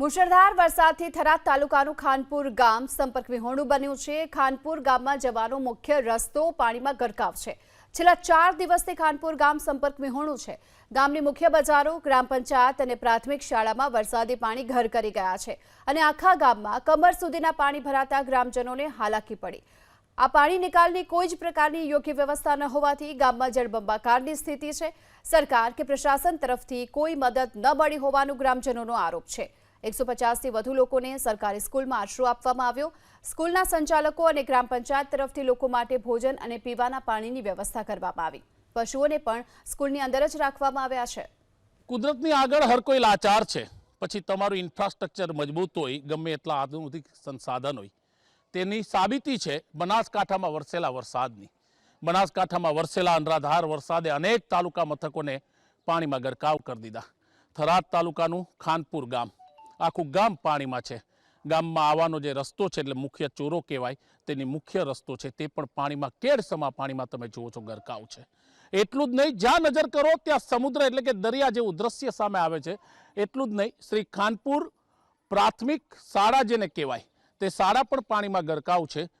મુશળધાર વરસાદથી થરાદ તાલુકાનું ખાનપુર ગામ સંપર્ક વિહોણું બન્યું છે. ખાનપુર ગામમાં જવાનો મુખ્ય રસ્તો પાણીમાં ગરકાવ છે. છેલ્લા ચાર દિવસથી ખાનપુર ગામ સંપર્ક વિહોણું છે. ગામની મુખ્ય બજારો, ગ્રામ પંચાયત અને પ્રાથમિક શાળામાં વરસાદી પાણી ઘર કરી ગયા છે અને આખા ગામમાં કમર સુધીના પાણી ભરાતા ગ્રામજનોને હાલાકી પડી. આ પાણી નિકાલની કોઈ જ પ્રકારની યોગ્ય વ્યવસ્થા ન હોવાથી ગામમાં જળબંબાકારની સ્થિતિ છે. સરકાર કે પ્રશાસન તરફથી કોઈ મદદ ન મળી હોવાનું ગ્રામજનોનો આરોપ છે. એકસો પચાસથી વધુ લોકોને સરકારી સ્કૂલમાં આશરો આપવામાં આવ્યો. સ્કૂલના સંચાલકો અને ગ્રામ પંચાયત તરફથી લોકો માટે ભોજન અને પીવાના પાણીની વ્યવસ્થા કરવામાં આવી. પશુઓને પણ સ્કૂલની અંદર જ રાખવામાં આવ્યા છે. કુદરતની આગળ હર કોઈ લાચાર છે. પછી તમારું ઇન્ફ્રાસ્ટ્રક્ચર મજબૂત હોય, ગમે એટલા આધુનિક સંસાધન હોય. તેની સાબિતી છે બનાસકાંઠામાં વરસેલા વરસાદની. બનાસકાંઠામાં વરસેલા અનરાધાર વરસાદે અનેક તાલુકા મથકોને પાણીમાં ગરકાવ કરી દીધા. થરાદ તાલુકાનું ખાનપુર ગામ. આખું ગામ પાણીમાં છે. ગામમાં આવવાનો જે રસ્તો છે એટલે મુખ્ય ચોરો કહેવાય, તેની મુખ્ય રસ્તો છે તે પણ પાણીમાં કેડસમા પાણીમાં તમે જુઓ છો ગરકાવ છે. એટલું જ નહીં, જ્યાં નજર કરો ત્યાં સમુદ્ર એટલે કે દરિયા જેવું દ્રશ્ય સામે આવે છે. એટલું જ નહીં, શ્રી ખાનપુર પ્રાથમિક શાળા જેને કહેવાય, તે શાળા પણ પાણીમાં ગરકાવ છે.